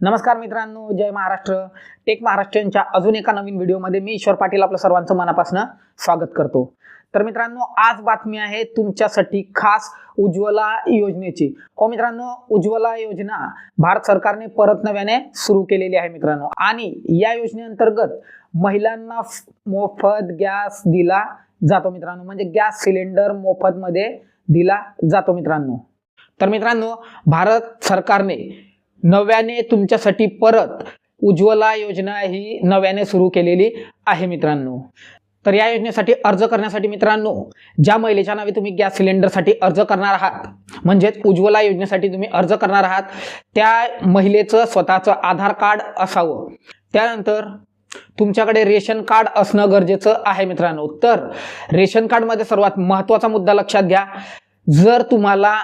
नमस्कार मित्रांनो जय महाराष्ट्र. टेक महाराष्ट्रांच्या अजून एका नवीन व्हिडिओमध्ये मी ईश्वर पाटील आपलं सर्वांचं मनापासून स्वागत करतो. तर मित्रांनो आज बातमी आहे तुमच्यासाठी खास उज्ज्वला योजनेची. हो मित्रांनो उज्ज्वला योजना भारत सरकारने परत नव्याने सुरू केलेली आहे मित्रांनो. आणि या योजनेअंतर्गत महिलांना मोफत गॅस दिला जातो मित्रांनो. म्हणजे गॅस सिलेंडर मोफतमध्ये दिला जातो मित्रांनो. तर मित्रांनो भारत सरकारने नव्याने तुमच्यासाठी परत उज्ज्वला योजना ही नव्याने सुरू केलेली आहे मित्रांनो. तर या योजनेसाठी अर्ज करण्यासाठी मित्रांनो ज्या महिलेच्या नावे तुम्ही गॅस सिलेंडरसाठी अर्ज करणार आहात म्हणजेच उज्ज्वला योजनेसाठी तुम्ही अर्ज करणार आहात त्या महिलेचं स्वतःचं आधार कार्ड असावं. त्यानंतर तुमच्याकडे रेशन कार्ड असणं गरजेचं आहे मित्रांनो. तर रेशन कार्डमध्ये सर्वात महत्त्वाचा मुद्दा लक्षात घ्या. जर तुम्हाला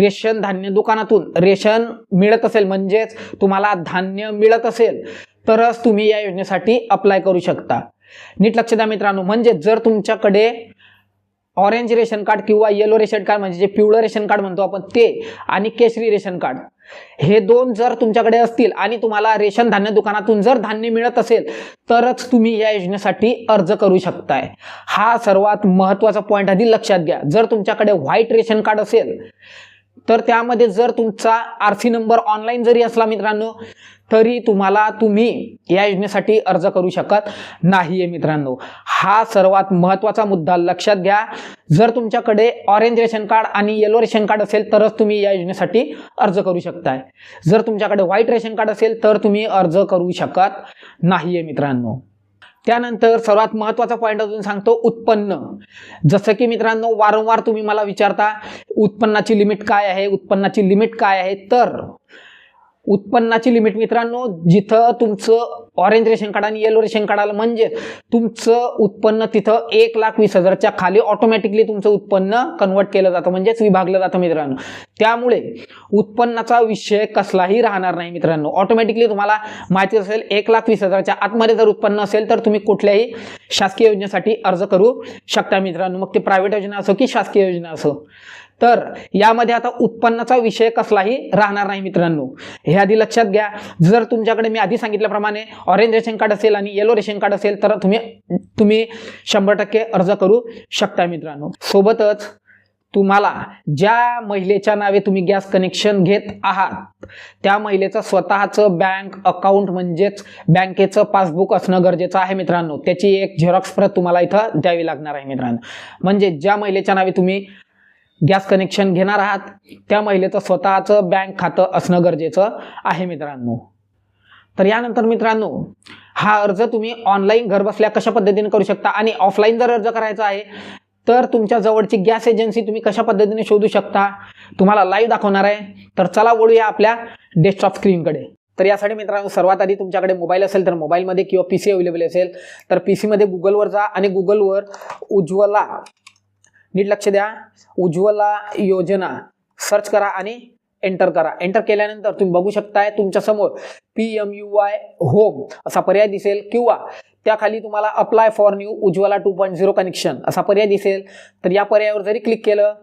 रेशन धान्य दुकानातून रेशन मिळत असेल म्हणजेच तुम्हाला धान्य मिळत असेल तरच तुम्ही या योजनेसाठी अप्लाय करू शकता. नीट लक्ष द्या मित्रांनो म्हणजे जर तुमच्याकडे ऑरेंज रेशन कार्ड किंवा येलो रेशन कार्ड म्हणजे जे पिवळं रेशन कार्ड म्हणतो आपण ते आणि केशरी रेशन कार्ड हे दोन जर तुमच्याकडे असतील आणि तुम्हाला रेशन धान्य दुकानातून जर धान्य मिळत असेल तरच तुम्ही या योजनेसाठी अर्ज करू शकताय. हा सर्वात महत्त्वाचा पॉईंट आधी लक्षात घ्या. जर तुमच्याकडे व्हाईट रेशन कार्ड असेल तर त्यामध्ये जर तुमचा आर सी नंबर ऑनलाईन जरी असला मित्रांनो तरी तुम्हाला तुम्ही या योजनेसाठी अर्ज करू शकत नाही आहे मित्रांनो. हा सर्वात महत्त्वाचा मुद्दा लक्षात घ्या. जर तुमच्याकडे ऑरेंज रेशन कार्ड आणि येलो रेशन कार्ड असेल तरच तुम्ही या योजनेसाठी अर्ज करू शकताय. जर तुमच्याकडे व्हाईट रेशन कार्ड असेल तर तुम्ही अर्ज करू शकत नाही आहे मित्रांनो. त्यानंतर सर्वात महत्त्वाचा पॉईंट अजून सांगतो उत्पन्न. जसं की मित्रांनो वारंवार तुम्ही मला विचारता उत्पन्नाची लिमिट काय आहे उत्पन्नाची लिमिट काय आहे? तर उत्पन्नाची लिमिट मित्रांनो जिथं तुमचं ऑरेंज रेशन कार्ड आणि येलो रेशन कार्ड आलं म्हणजे तुमचं उत्पन्न तिथं एक लाख वीस हजारच्या खाली ऑटोमॅटिकली तुमचं उत्पन्न कन्वर्ट केलं जातं म्हणजेच विभागलं जातं मित्रांनो. त्यामुळे उत्पन्नाचा विषय कसलाही राहणार नाही मित्रांनो. ऑटोमॅटिकली तुम्हाला माहिती असेल एक लाख वीस हजारच्या आतमध्ये जर उत्पन्न असेल तर तुम्ही कुठल्याही शासकीय योजनेसाठी अर्ज करू शकता मित्रांनो. मग ते प्रायव्हेट योजना असो की शासकीय योजना असो. तर यामध्ये आता उत्पन्नाचा विषय कसलाही राहणार नाही मित्रांनो. हे आधी लक्षात घ्या. जर तुमच्याकडे मी आधी सांगितल्याप्रमाणे ऑरेंज रेशन कार्ड असेल आणि येलो रेशन कार्ड असेल तर तुम्ही तुम्ही शंभर टक्के अर्ज करू शकता मित्रांनो. सोबतच तुम्हाला ज्या महिलेच्या नावे तुम्ही गॅस कनेक्शन घेत आहात त्या महिलेचं स्वतःचं बँक अकाउंट म्हणजेच बँकेचं पासबुक असणं गरजेचं आहे मित्रांनो. त्याची एक झेरॉक्स प्रत तुम्हाला इथं द्यावी लागणार आहे मित्रांनो. म्हणजे ज्या महिलेच्या नावे तुम्ही गॅस कनेक्शन घेणार आहात. त्या महिलेचं स्वतःचं बँक खातं असणं गरजेचं आहे मित्रांनो. तर यानंतर मित्रांनो हा अर्ज तुम्ही ऑनलाईन घरबसल्या कशा पद्धतीने करू शकता आणि ऑफलाईन जर अर्ज करायचा आहे तर तुमच्या जवळची गॅस एजन्सी तुम्ही कशा पद्धतीने शोधू शकता तुम्हाला लाईव्ह दाखवणार आहे. तर चला वळूया आपल्या डेस्कटॉप स्क्रीनकडे तर यासाठी मित्रांनो सर्वात आधी तुमच्याकडे मोबाईल असेल तर मोबाईलमध्ये किंवा पी सी अवेलेबल असेल तर पी सीमध्ये गुगलवर जा आणि गुगलवर उज्ज्वला नीट लक्ष द्या. उज्ज्वला योजना. सर्च करा आणि एंटर करा. एंटर केल्यानंतर तुम्ही बघू शकताय तुमच्यासमोर P M U Y home असा पर्याय दिसेल किंवा त्याखाली तुम्हाला apply for new Ujjwala two point zero connection असा पर्याय दिसेल. तर या पर्यायावर जरी क्लिक केलं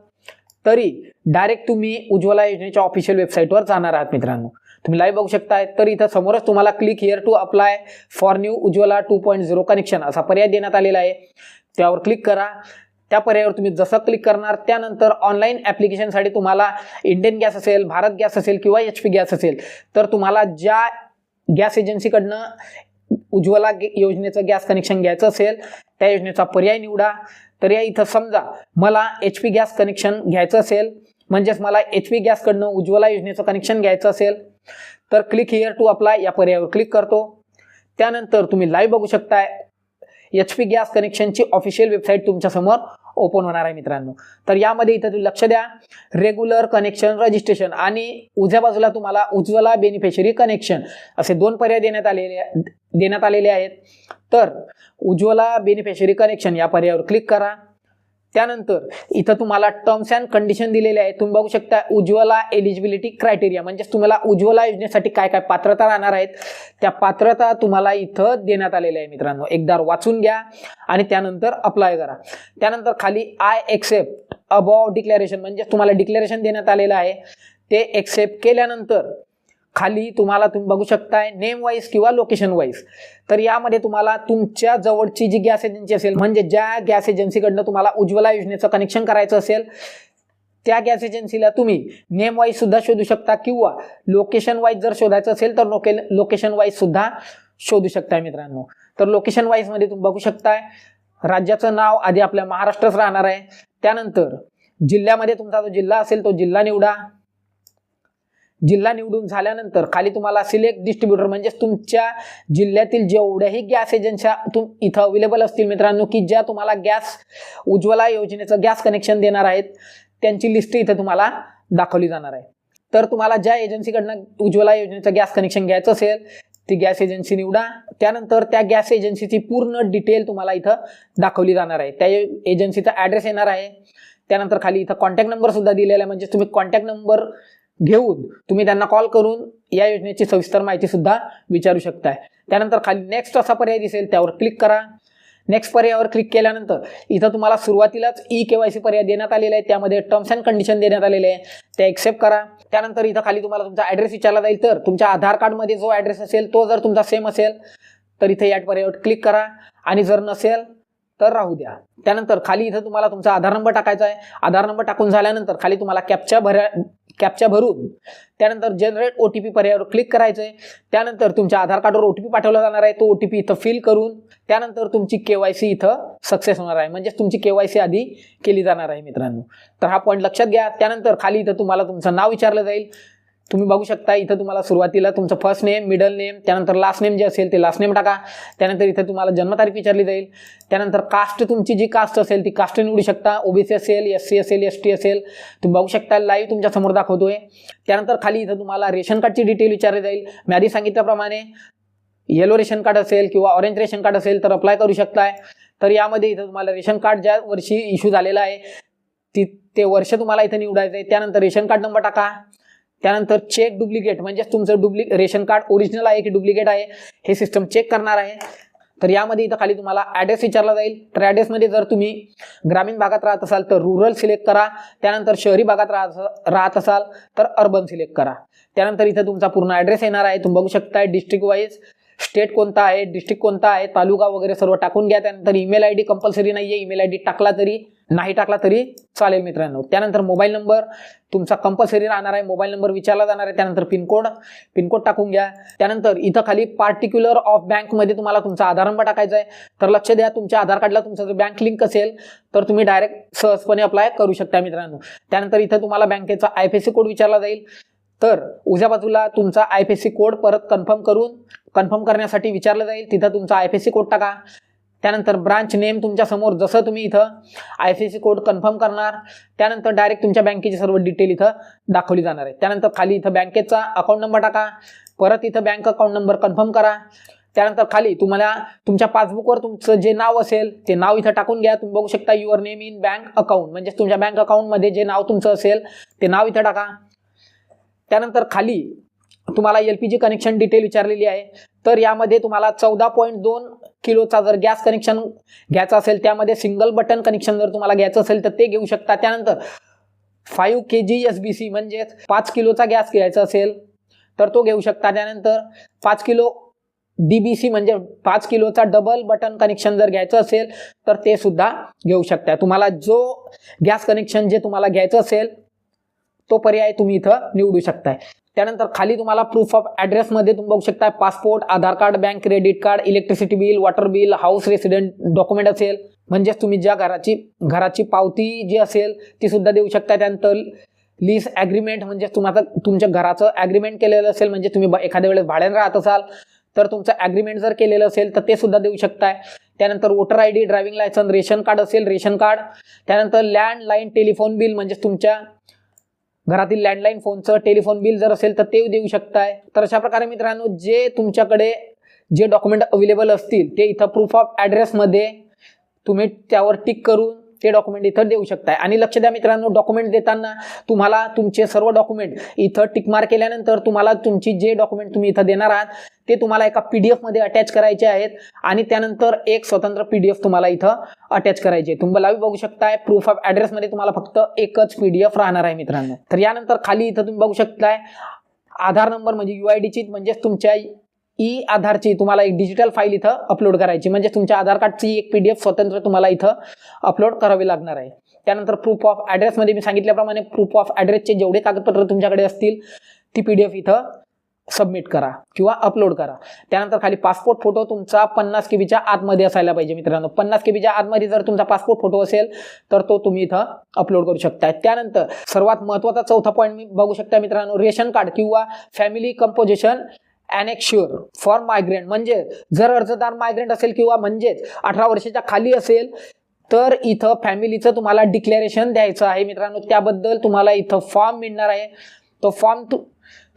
तरी डायरेक्ट तुम्ही उज्ज्वला योजनेच्या ऑफिशियल वेबसाईटवर जाणार आहात मित्रांनो. तुम्ही लाईव्ह बघू शकताय तर इथं समोरच तुम्हाला click here to apply for new Ujjwala two point zero connection असा पर्याय देण्यात आलेला आहे. त्यावर क्लिक करा. त्या पर्यायावर तुम्ही जसं क्लिक करणार त्यानंतर ऑनलाईन ॲप्लिकेशनसाठी तुम्हाला इंडियन गॅस असेल भारत गॅस असेल किंवा एच पी गॅस असेल तर तुम्हाला ज्या गॅस एजन्सीकडनं उज्ज्वला योजनेचं गॅस कनेक्शन घ्यायचं असेल त्या योजनेचा पर्याय निवडा. तर या इथं समजा मला एच पी गॅस कनेक्शन घ्यायचं असेल म्हणजेच मला एच पी गॅसकडनं उज्ज्वला योजनेचं कनेक्शन घ्यायचं असेल तर क्लिक हिअर टू अप्लाय या पर्यायावर क्लिक करतो. त्यानंतर तुम्ही लाईव्ह बघू शकताय. एच पी गॅस कनेक्शनची ऑफिशियल वेबसाईट तुमच्यासमोर ओपन होणार आहे मित्रांनो. तर यामध्ये इथं तुम्ही लक्ष द्या. रेग्युलर कनेक्शन रजिस्ट्रेशन आणि उजव्या बाजूला तुम्हाला उज्ज्वला बेनिफिशरी कनेक्शन असे दोन पर्याय देण्यात आलेले देण्यात आलेले आहेत. तर उज्ज्वला बेनिफिशरी कनेक्शन या पर्यायावर क्लिक करा. त्यानंतर इथं तुम्हाला टर्म्स अँड कंडिशन दिलेले आहे तुम्ही बघू शकता उज्ज्वला एलिजिबिलिटी क्रायटेरिया म्हणजेच तुम्हाला उज्ज्वला योजनेसाठी काय काय पात्रता राहणार आहेत त्या पात्रता तुम्हाला इथं देण्यात आलेल्या आहे मित्रांनो. एकदा वाचून घ्या आणि त्यानंतर अप्लाय करा. त्यानंतर खाली आय एक्सेप्ट अबॉव डिक्लेरेशन म्हणजे तुम्हाला डिक्लेरेशन देण्यात आलेलं आहे. ते एक्सेप्ट केल्यानंतर खाली तुम्हाला तुम्ही बघू शकताय नेम वाईज किंवा लोकेशन वाईज तर यामध्ये तुम्हाला तुमच्या जवळची जी गॅस एजन्सी असेल म्हणजे ज्या गॅस एजन्सीकडनं तुम्हाला उज्ज्वला योजनेचं कनेक्शन करायचं असेल त्या गॅस एजन्सीला तुम्ही नेम वाईज सुद्धा शोधू शकता किंवा लोकेशन वाईज जर शोधायचं असेल तर लोके लोकेशन वाईज सुद्धा शोधू शकताय मित्रांनो. तर लोकेशन वाईजमध्ये तुम्ही बघू शकताय राज्याचं नाव आधी आपल्या महाराष्ट्रच राहणार आहे. त्यानंतर जिल्ह्यामध्ये तुमचा जो जिल्हा असेल तो जिल्हा निवडा. जिल्हा निवडून झाल्यानंतर खाली तुम्हाला सिलेक्ट डिस्ट्रीब्युटर म्हणजेच तुमच्या जिल्ह्यातील जेवढ्याही गॅस एजन्स्या तुम इथं अवेलेबल असतील मित्रांनो की ज्या तुम्हाला गॅस उज्ज्वला योजनेचं गॅस कनेक्शन देणार आहेत त्यांची लिस्ट इथं तुम्हाला दाखवली जाणार आहे. तर तुम्हाला ज्या एजन्सीकडनं उज्ज्वला योजनेचं गॅस कनेक्शन घ्यायचं असेल ती गॅस एजन्सी निवडा. त्यानंतर त्या गॅस एजन्सीची पूर्ण डिटेल तुम्हाला इथं दाखवली जाणार आहे. त्या एजन्सीचा ॲड्रेस येणार आहे. त्यानंतर खाली इथं कॉन्टॅक्ट नंबर सुद्धा दिलेला आहे. म्हणजे तुम्ही कॉन्टॅक्ट नंबर घेऊन तुम्ही त्यांना कॉल करून या योजनेची सविस्तर माहिती सुद्धा विचारू शकताय. त्यानंतर खाली नेक्स्ट असा पर्याय दिसेल त्यावर क्लिक करा. नेक्स्ट पर्यायावर क्लिक केल्यानंतर इथं तुम्हाला सुरुवातीलाच ई के वाय सी पर्याय देण्यात आलेला आहे. त्यामध्ये टर्म्स अँड कंडिशन देण्यात आलेले आहे. ते एक्सेप्ट करा. त्यानंतर इथं खाली तुम्हाला तुमचा ॲड्रेस विचारला जाईल तर तुमच्या आधार कार्डमध्ये जो ॲड्रेस असेल तो जर तुमचा सेम असेल तर इथे या पर्यायावर क्लिक करा. आणि जर नसेल तर राहू द्या. त्यानंतर खाली इथं तुम्हाला तुमचा आधार नंबर टाकायचा आहे. आधार नंबर टाकून झाल्यानंतर खाली तुम्हाला कॅपच्या भरा कॅप्चा भरून त्यानंतर जनरेट ओ टी पी पर्यायावर क्लिक करायचं आहे त्यानंतर तुमच्या आधार कार्डवर ओ टी पी पाठवला जाणार आहे. तो ओ टी पी इथं फिल करून त्यानंतर तुमची के वाय सी इथं सक्सेस होणार आहे. म्हणजेच तुमची के वाय सी आधी केली जाणार आहे मित्रांनो. तर हा पॉईंट लक्षात घ्या. त्यानंतर खाली इथं तुम्हाला तुमचं नाव विचारलं जाईल. तुम्ही बघू शकता इथं तुम्हाला सुरुवातीला तुमचं फर्स्ट नेम मिडल नेम त्यानंतर लास्ट नेम जे असेल ते लास्ट नेम टाका. त्यानंतर इथं तुम्हाला जन्मतारीख विचारली जाईल. त्यानंतर कास्ट तुमची जी कास्ट असेल ती कास्ट निवडू शकता. ओबीसी असेल एस सी असेल एस टी असेल. तुम्ही बघू शकता लाईव्ह तुमच्यासमोर दाखवतोय. त्यानंतर खाली इथं तुम्हाला रेशन कार्डची डिटेल विचारली जाईल. मी आधी सांगितल्याप्रमाणे येलो रेशन कार्ड असेल किंवा ऑरेंज रेशन कार्ड असेल तर अप्लाय करू शकताय. तर यामध्ये इथं तुम्हाला रेशन कार्ड ज्या वर्षी इश्यू झालेलं आहे ती ते वर्ष तुम्हाला इथं निवडायचं आहे त्यानंतर रेशन कार्ड नंबर टाका. त्यानंतर चेक डुप्लिकेट म्हणजेच तुमचं डुप्लि रेशन कार्ड ओरिजिनल आहे की डुप्लिकेट आहे हे सिस्टम चेक करणार आहे. तर यामध्ये इथं खाली तुम्हाला ॲड्रेस विचारला जाईल. तर ॲड्रेसमध्ये जर तुम्ही ग्रामीण भागात राहत असाल तर रुरल सिलेक्ट करा. त्यानंतर शहरी भागात राहत राहत असाल तर अर्बन सिलेक्ट करा. त्यानंतर इथं तुमचा पूर्ण ॲड्रेस येणार आहे. तुम्ही बघू शकताय डिस्ट्रिक्ट वाईज स्टेट कोणता आहे डिस्ट्रिक्ट कोणता आहे तालुका वगैरे सर्व टाकून घ्या. त्यानंतर ईमेल आय डी कंपल्सरी नाही आहे ईमेल आय डी टाकला तरी नाही टाकला तरी चालेल मित्रांनो. त्यानंतर मोबाईल नंबर तुमचा कंपल्सरी राहणार आहे मोबाईल नंबर विचारला जाणार आहे त्यानंतर पिनकोड पिनकोड टाकून घ्या. त्यानंतर इथं खाली पार्टिक्युलर ऑफ बँकमध्ये तुम्हाला तुमचा आधार नंबर टाकायचा आहे. तर लक्ष द्या तुमच्या आधार कार्डला तुमचा जर बँक लिंक असेल तर तुम्ही डायरेक्ट सहजपणे अप्लाय करू शकता मित्रांनो. त्यानंतर इथं तुम्हाला बँकेचा आय सी कोड विचारला जाईल. तर उजव्या बाजूला तुमचा आय सी कोड परत कन्फर्म करून कन्फर्म करण्यासाठी विचारलं जाईल. तिथं तुमचा आय सी कोड टाका. त्यानंतर ब्रांच नेम तुमच्यासमोर जसं तुम्ही इथं I C C code confirm करणार त्यानंतर डायरेक्ट तुमच्या बँकेची सर्व डिटेल इथं दाखवली जाणार आहे. त्यानंतर खाली इथं बँकेचा अकाउंट नंबर टाका परत इथं बँक अकाउंट नंबर कन्फर्म करा. त्यानंतर खाली तुम्हाला तुमच्या पासबुकवर तुमचं जे नाव असेल ते नाव इथं टाकून घ्या. तुम्ही बघू शकता your name in bank account म्हणजे तुमच्या बँक अकाउंटमध्ये जे नाव तुमचं असेल ते नाव इथं टाका. त्यानंतर खाली तुम्हाला L P G connection detail विचारलेली आहे. तर यामध्ये तुम्हाला चौदा पॉईंट दोन किलोचा जर गॅस कनेक्शन घ्यायचं असेल त्यामध्ये सिंगल बटन कनेक्शन जर तुम्हाला घ्यायचं असेल तर ते घेऊ शकता. त्यानंतर five K G S B C म्हणजेच पाच किलोचा गॅस घ्यायचा असेल तर तो घेऊ शकता. त्यानंतर पाच किलो डी बी सी म्हणजे पाच किलोचा डबल बटन कनेक्शन जर घ्यायचं असेल तर ते सुद्धा घेऊ शकता. तुम्हाला जो गॅस कनेक्शन जे तुम्हाला घ्यायचं असेल तो पर्याय तुम्ही इथं निवडू शकताय. त्यानंतर खाली तुम्हाला प्रूफ ऑफ ॲड्रेसमध्ये तुम्ही बघू शकता passport Aadhaar card bank credit card electricity bill water bill house resident document असेल. म्हणजेच तुम्ही ज्या घराची घराची पावती जी असेल ती सुद्धा देऊ शकता त्यानंतर लीज ॲग्रीमेंट म्हणजे तुम्हाला तुमच्या घराचं ॲग्रीमेंट केलेलं असेल म्हणजे तुम्ही ब- एखाद्या वेळेस भाड्याने राहत असाल तर तुमचं ॲग्रीमेंट जर केलेलं असेल तर ते सुद्धा देऊ शकताय. त्यानंतर voter I D driving licence ration card असेल रेशन कार्ड. त्यानंतर लँडलाईन टेलिफोन बिल म्हणजे तुमच्या घरातील लँडलाईन फोनचं टेलिफोन बिल जर असेल तर ते देऊ शकताय. तर अशा प्रकारे मित्रांनो जे तुमच्याकडे जे डॉक्युमेंट अवेलेबल असतील ते इथं प्रूफ ऑफ ॲड्रेसमध्ये तुम्ही त्यावर टिक करून ते डॉक्युमेंट इथं देऊ शकताय. आणि लक्ष द्या मित्रांनो डॉक्युमेंट देताना तुम्हाला तुमचे सर्व डॉक्युमेंट इथं टिकमार केल्यानंतर तुम्हाला तुमची जे डॉक्युमेंट तुम्ही इथं देणार आहात ते तुम्हाला एका पी डी एफमध्ये अटॅच करायचे आहेत. आणि त्यानंतर एक स्वतंत्र पी डी एफ तुम्हाला इथं अटॅच करायचे. तुम्हाला बघू शकताय प्रूफ ऑफ ॲड्रेसमध्ये तुम्हाला फक्त एकच पी डी एफ राहणार आहे मित्रांनो. तर यानंतर खाली इथं तुम्ही बघू शकताय आधार नंबर म्हणजे यू आय डीची म्हणजेच तुमच्या ई आधारची तुम्हाला एक डिजिटल फाईल इथं अपलोड करायची. म्हणजे तुमच्या आधार कार्डची एक पी डी एफ स्वतंत्र तुम्हाला इथं अपलोड करावी लागणार आहे. त्यानंतर प्रूफ ऑफ ॲड्रेसमध्ये मी सांगितल्याप्रमाणे प्रूफ ऑफ ॲड्रेसचे जेवढे कागदपत्र तुमच्याकडे असतील ती पी डी एफ इथं सबमिट करा किंवा अपलोड करा. त्यानंतर खाली पासपोर्ट फोटो तुमचा पन्नास के बीच्या आतमध्ये असायला पाहिजे मित्रांनो. पन्नास के बीच्या आतमध्ये जर तुमचा पासपोर्ट फोटो असेल तर तो तुम्ही इथं अपलोड करू शकता. त्यानंतर सर्वात महत्त्वाचा चौथा पॉईंट मी बघू शकता मित्रांनो रेशन कार्ड किंवा family composition annexure for migrant म्हणजे जर अर्जदार मायग्रेंट असेल किंवा म्हणजेच अठरा वर्षाच्या खाली असेल तर इथं फॅमिलीचं तुम्हाला डिक्लेरेशन द्यायचं आहे. मित्रांनो त्याबद्दल तुम्हाला इथं फॉर्म मिळणार आहे. तो फॉर्म तु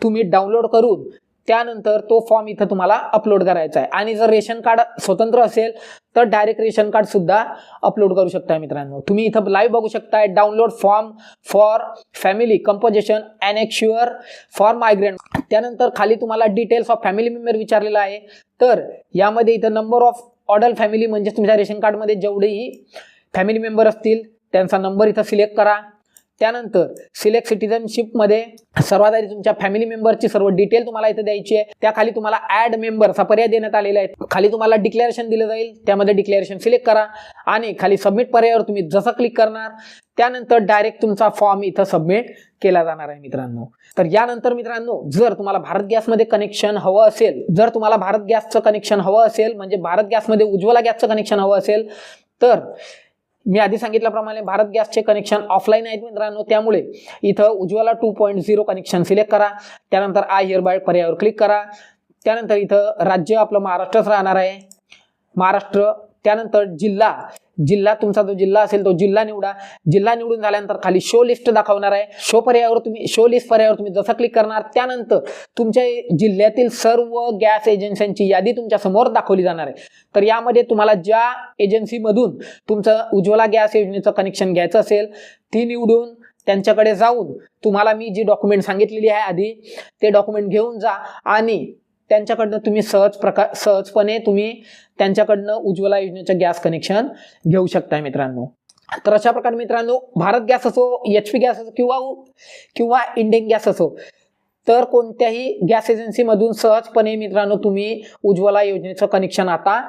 तुम्ही डाउनलोड करून त्यानंतर तो फॉर्म इथं तुम्हाला अपलोड करायचा आहे. आणि जर रेशन कार्ड स्वतंत्र असेल तर डायरेक्ट रेशन कार्ड सुद्धा अपलोड करू शकता मित्रांनो. तुम्ही इथं लाईव्ह बघू शकताय. Download form for family composition annexure for migrant त्यानंतर खाली तुम्हाला डिटेल्स ऑफ फॅमिली मेंबर विचारलेला आहे. तर यामध्ये इथं नंबर ऑफ ऑर्डर फॅमिली म्हणजे तुमच्या रेशन कार्डमध्ये जेवढेही फॅमिली मेंबर असतील त्यांचा नंबर इथं सिलेक्ट करा. त्यानंतर सिलेक्ट सिटीजनशिपमध्ये सर्वात आधी तुमच्या फॅमिली मेंबरची सर्व डिटेल तुम्हाला इथं द्यायची आहे. त्याखाली तुम्हाला ॲड मेंबरचा पर्याय देण्यात आलेला आहे. खाली तुम्हाला डिक्लेरेशन दिलं जाईल. त्यामध्ये डिक्लेरेशन सिलेक्ट करा. आणि खाली सबमिट पर्यायावर तुम्ही जसं क्लिक करणार त्यानंतर डायरेक्ट तुमचा फॉर्म इथं सबमिट केला जाणार आहे मित्रांनो. तर यानंतर मित्रांनो जर तुम्हाला भारत गॅसमध्ये कनेक्शन हवं असेल जर तुम्हाला भारत गॅसचं कनेक्शन हवं असेल म्हणजे भारत गॅसमध्ये उज्ज्वला गॅसचं कनेक्शन हवं असेल तर मी आधी सांगितल्याप्रमाणे भारत गॅसचे कनेक्शन ऑफलाईन आहेत मित्रांनो. त्यामुळे इथं Ujjwala two point zero connection select करा. त्यानंतर आय हिअर बाय पर्यायावर क्लिक करा. त्यानंतर इथं राज्य आपलं महाराष्ट्रच राहणार आहे. महाराष्ट्र त्यानंतर जिल्हा. जिल्हा तुमचा जो जिल्हा असेल तो जिल्हा निवडा. जिल्हा निवडून झाल्यानंतर खाली शो लिस्ट दाखवणार आहे. शो पर्यायावर तुम्ही शो लिस्ट पर्यायावर तुम्ही जसं क्लिक करणार त्यानंतर तुमच्या जिल्ह्यातील सर्व गॅस एजन्सींची यादी तुमच्यासमोर दाखवली जाणार आहे. तर यामध्ये तुम्हाला ज्या एजन्सीमधून तुमचं उज्ज्वला गॅस योजनेचं कनेक्शन घ्यायचं असेल ती निवडून त्यांच्याकडे जाऊन तुम्हाला मी जी डॉक्युमेंट सांगितलेली आहे आधी ते डॉक्युमेंट घेऊन जा आणि त्यांच्याकडनं तुम्ही सहज प्रकार सहजपणे तुम्ही त्यांच्याकडनं उज्ज्वला योजनेचं गॅस कनेक्शन घेऊ शकताय मित्रांनो. तर अशा प्रकारे मित्रांनो भारत गॅस असो एच पी गॅस असो किंवा किंवा इंडियन गॅस असो तर कोणत्याही गॅस एजन्सीमधून सहजपणे मित्रांनो तुम्ही उज्ज्वला योजनेचं कनेक्शन आता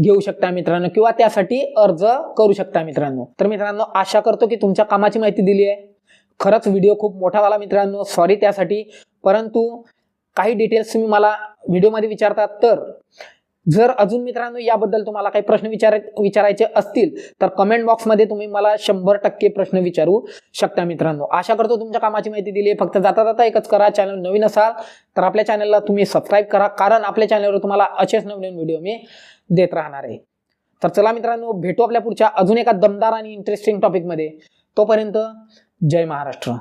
घेऊ शकता मित्रांनो किंवा त्यासाठी अर्ज करू शकता मित्रांनो. तर मित्रांनो आशा करतो की तुमच्या कामाची माहिती दिली आहे. खरंच व्हिडिओ खूप मोठा झाला मित्रांनो. सॉरी त्यासाठी. परंतु काही डिटेल्स तुम्ही मला व्हिडिओमध्ये विचारतात तर जर अजून मित्रांनो याबद्दल तुम्हाला काही प्रश्न विचार विचारायचे असतील तर कमेंट बॉक्समध्ये तुम्ही मला शंभर टक्के प्रश्न विचारू शकता मित्रांनो. आशा करतो तुमच्या कामाची माहिती दिली आहे. फक्त जाता जाता एकच करा चॅनल नवीन असाल तर आपल्या चॅनलला तुम्ही सबस्क्राईब करा कारण आपल्या चॅनलवर तुम्हाला असेच नवीन व्हिडिओ मी देत राहणार आहे. तर चला मित्रांनो भेटू आपल्या पुढच्या अजून एका दमदार आणि इंटरेस्टिंग टॉपिकमध्ये तोपर्यंत जय महाराष्ट्र.